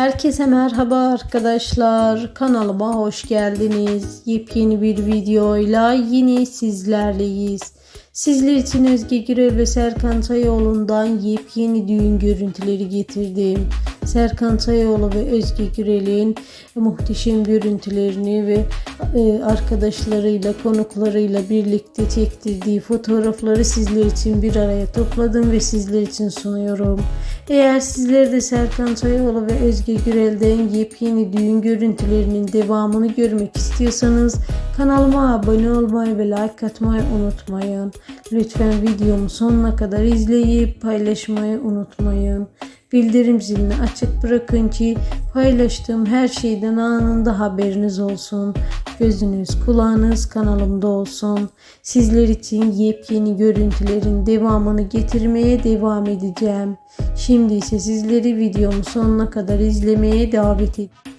Herkese merhaba arkadaşlar. Kanalıma hoş geldiniz. Yepyeni bir videoyla yine sizlerleyiz. Sizler için Özge Gürel ve Serkan Çayoğlu'ndan yepyeni düğün görüntüleri getirdim. Serkan Çayoğlu ve Özge Gürel'in muhteşem görüntülerini ve e, arkadaşlarıyla, konuklarıyla birlikte çektirdiği fotoğrafları sizler için bir araya topladım ve sizler için sunuyorum. Eğer sizler de Serkan Çayoğlu ve Özge Gürel'den yepyeni düğün görüntülerinin devamını görmek istiyorsanız kanalıma abone olmayı ve like atmayı unutmayın. Lütfen videomu sonuna kadar izleyip paylaşmayı unutmayın. Bildirim zilini açık bırakın ki paylaştığım her şeyden anında haberiniz olsun. Gözünüz kulağınız kanalımda olsun. Sizler için yepyeni görüntülerin devamını getirmeye devam edeceğim. Şimdi ise sizleri videomu sonuna kadar izlemeye davet ediyorum.